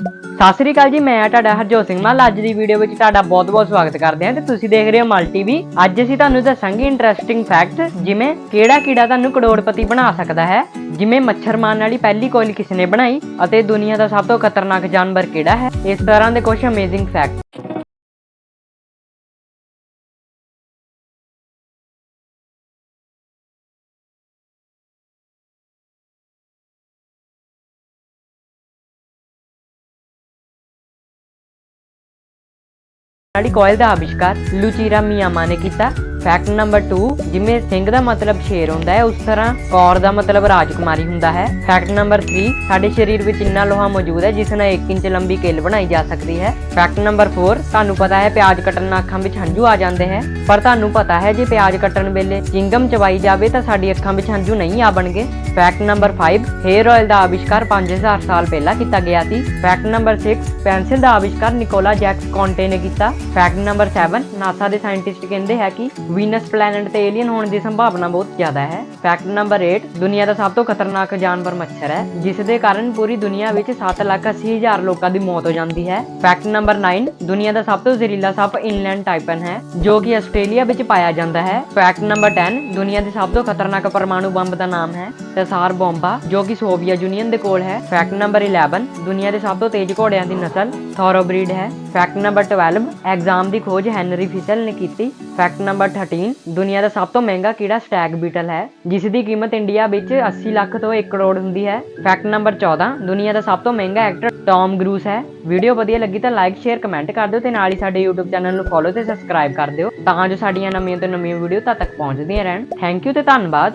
ਸਤਿ ਸ੍ਰੀ ਅਕਾਲ ਜੀ, ਮੈਂ ਆ ਤੁਹਾਡਾ ਹਰਜੋਤ ਸਿੰਘ ਮਾਲ ਅੱਜ ਦੀ ਵੀਡੀਓ ਵਿੱਚ ਤੁਹਾਡਾ ਬਹੁਤ-ਬਹੁਤ ਸਵਾਗਤ ਕਰਦੇ ਹਾਂ ਤੇ ਤੁਸੀਂ ਦੇਖ ਰਹੇ ਹੋ ਮਲ ਵੀ। ਅੱਜ ਅਸੀਂ ਤੁਹਾਨੂੰ ਦੱਸਾਂਗੇ ਇੰਟਰਸਟਿੰਗ ਫੈਕਟ ਜਿਵੇਂ ਕਿਹੜਾ ਕੀੜਾ ਤੁਹਾਨੂੰ ਕਰੋੜਪਤੀ ਬਣਾ ਸਕਦਾ ਹੈ, ਜਿਵੇਂ ਮੱਛਰ ਮਾਰਨ ਵਾਲੀ ਪਹਿਲੀ ਕੋਇਲ ਕਿਸ ਨੇ ਬਣਾਈ, ਅਤੇ ਦੁਨੀਆ ਦਾ ਸਭ ਤੋਂ ਖਤਰਨਾਕ ਜਾਨਵਰ ਕਿਹੜਾ ਹੈ। ਇਸ ਤਰ੍ਹਾਂ ਦੇ ਕੁਝ ਅਮੇਜ਼ਿੰਗ ਫੈਕਟ ਵਾਲੀ ਕੋਇਲ ਦਾ ਆਵਿਸ਼ਕਾਰ ਲੂਚੀਰਾ ਮਿਯਾਮਾ ਨੇ ਕੀਤਾ ਫੈਕਟ ਨੰਬਰ 2 ਜਿਵੇਂ ਸਿੰਘ ਦਾ ਮਤਲਬ ਸ਼ੇਰ ਹੁੰਦਾ ਹੈ, ਉਸ ਤਰ੍ਹਾਂ ਕੌਰ ਦਾ ਮਤਲਬ ਰਾਜਕੁਮਾਰੀ ਹੁੰਦਾ ਹੈ। ਫੈਕਟ ਨੰਬਰ 3 ਸਾਡੇ ਸਰੀਰ ਵਿੱਚ ਇੰਨਾ ਲੋਹਾ ਮੌਜੂਦ ਹੈ, ਜਿਸ ਨਾਲ 1 ਇੰਚ ਲੰਬੀ ਕਿੱਲ ਬਣਾਈ ਜਾ ਸਕਦੀ ਹੈ। ਫੈਕਟ ਨੰਬਰ 4 ਤੁਹਾਨੂੰ ਪਤਾ ਹੈ ਪਿਆਜ਼ ਕੱਟਣ ਨਾਲ ਅੱਖਾਂ ਵਿੱਚ ਹੰਝੂ ਆ ਜਾਂਦੇ ਹੈ। ਪਰ ਤੁਹਾਨੂੰ ਪਤਾ ਹੈ, ਜੇ ਪਿਆਜ਼ ਕੱਟਣ ਵੇਲੇ ਚਿੰਗਮ ਚਬਾਈ ਜਾਵੇ, ਤਾਂ ਸਾਡੀ ਅੱਖਾਂ ਵਿੱਚ ਹੰਝੂ ਨਹੀਂ ਆ ਬਣਗੇ। ਫੈਕਟ ਨੰਬਰ 5 ਹੇਅਰ ਆਇਲ ਦਾ ਆਵਿਸ਼ਕਾਰ 5000 ਸਾਲ ਪਹਿਲਾਂ ਕੀਤਾ ਗਿਆ ਸੀ। ਫੈਕਟ ਨੰਬਰ 6 ਪੈਨਸਿਲ ਦਾ ਆਵਿਸ਼ਕਾਰ ਨਿਕੋਲਾ ਜੈਕਸ ਕੌਂਟੇ ਨੇ ਕੀਤਾ। ਫੈਕਟ ਨੰਬਰ 7 ਨਾਸਾ ਦੇ ਸਾਇੰਟਿਸਟ ਕਹਿੰਦੇ ਹੈ ਕਿ ਵੀਨਸ ਪਲੈਨਟ ਤੇ ਏਲੀਅਨ ਹੋਣ ਦੀ ਸੰਭਾਵਨਾ ਬਹੁਤ ਜ਼ਿਆਦਾ ਹੈ। ਫੈਕਟ ਨੰਬਰ 8 ਦੁਨੀਆ ਦਾ ਸਭ ਤੋਂ ਖਤਰਨਾਕ ਜਾਨਵਰ ਮੱਛਰ ਹੈ ਜਿਸ ਦੇ ਕਾਰਨ ਪੂਰੀ ਦੁਨੀਆ ਵਿੱਚ 7,80,000 ਲੋਕਾਂ ਦੀ ਮੌਤ ਹੋ ਜਾਂਦੀ ਹੈ। ਫੈਕਟ ਨੰਬਰ 9 ਦੁਨੀਆ ਦਾ ਸਭ ਤੋਂ ਜ਼ਹਿਰੀਲਾ ਸੱਪ ਇਨਲੈਂਡ ਟਾਈਪਨ ਹੈ ਜੋ ਕਿ ਆਸਟ੍ਰੇਲੀਆ ਵਿੱਚ ਪਾਇਆ ਜਾਂਦਾ ਹੈ। ਫੈਕਟ ਨੰਬਰ 10 ਦੁਨੀਆ ਦੇ ਸਭ ਤੋਂ ਖਤਰਨਾਕ ਪਰਮਾਣੂ ਬੰਬ ਦਾ ਨਾਮ ਹੈ ਤਸਾਰ ਬੰਬਾ ਜੋ ਕਿ ਸੋਵੀਅਤ ਯੂਨੀਅਨ ਦੇ ਕੋਲ ਹੈ। ਫੈਕਟ ਨੰਬਰ 11 ਦੁਨੀਆ ਦੇ ਸਭ ਤੋਂ ਤੇਜ਼ ਘੋੜਿਆਂ ਦੀ ਨਸਲ ਥੋਰੋਬਰੀਡ ਹੈ। ਫੈਕਟ ਨੰਬਰ 12 ਐਗਜ਼ਾਮ ਦੀ ਖੋਜ ਹੈਨਰੀ ਫਿਸ਼ਲ ਨੇ ਕੀਤੀ। ਫੈਕਟ ਨੰਬਰ 13 ਦੁਨੀਆ ਦਾ ਸਭ ਤੋਂ ਮਹਿੰਗਾ ਕੀੜਾ ਸਟੈਗ ਬੀਟਲ ਹੈ ਜਿਸ ਦੀ ਕੀਮਤ ਇੰਡੀਆ ਵਿੱਚ 80 ਲੱਖ ਤੋਂ 1 ਕਰੋੜ ਹੁੰਦੀ ਹੈ। ਫੈਕਟ ਨੰਬਰ 14 ਦੁਨੀਆ ਦਾ ਸਭ ਤੋਂ ਮਹਿੰਗਾ ਐਕਟਰ ਟੌਮ ਗਰੂਸ ਹੈ। ਵੀਡੀਓ ਵਧੀਆ ਲੱਗੀ ਤਾਂ ਲਾਈਕ ਸ਼ੇਅਰ ਕਮੈਂਟ ਕਰ ਦਿਓ ਤੇ ਨਾਲ ਹੀ ਸਾਡੇ YouTube ਚੈਨਲ ਨੂੰ ਫੋਲੋ ਤੇ ਸਬਸਕ੍ਰਾਈਬ ਕਰ ਦਿਓ ਤਾਂ ਜੋ ਸਾਡੀਆਂ ਨਵੀਆਂ ਤੋਂ ਨਵੀਆਂ ਵੀਡੀਓ ਤਦ ਤੱਕ ਪਹੁੰਚਦੀਆਂ ਰਹਿਣ। ਥੈਂਕ ਯੂ ਤੇ ਧੰਨਵਾਦ।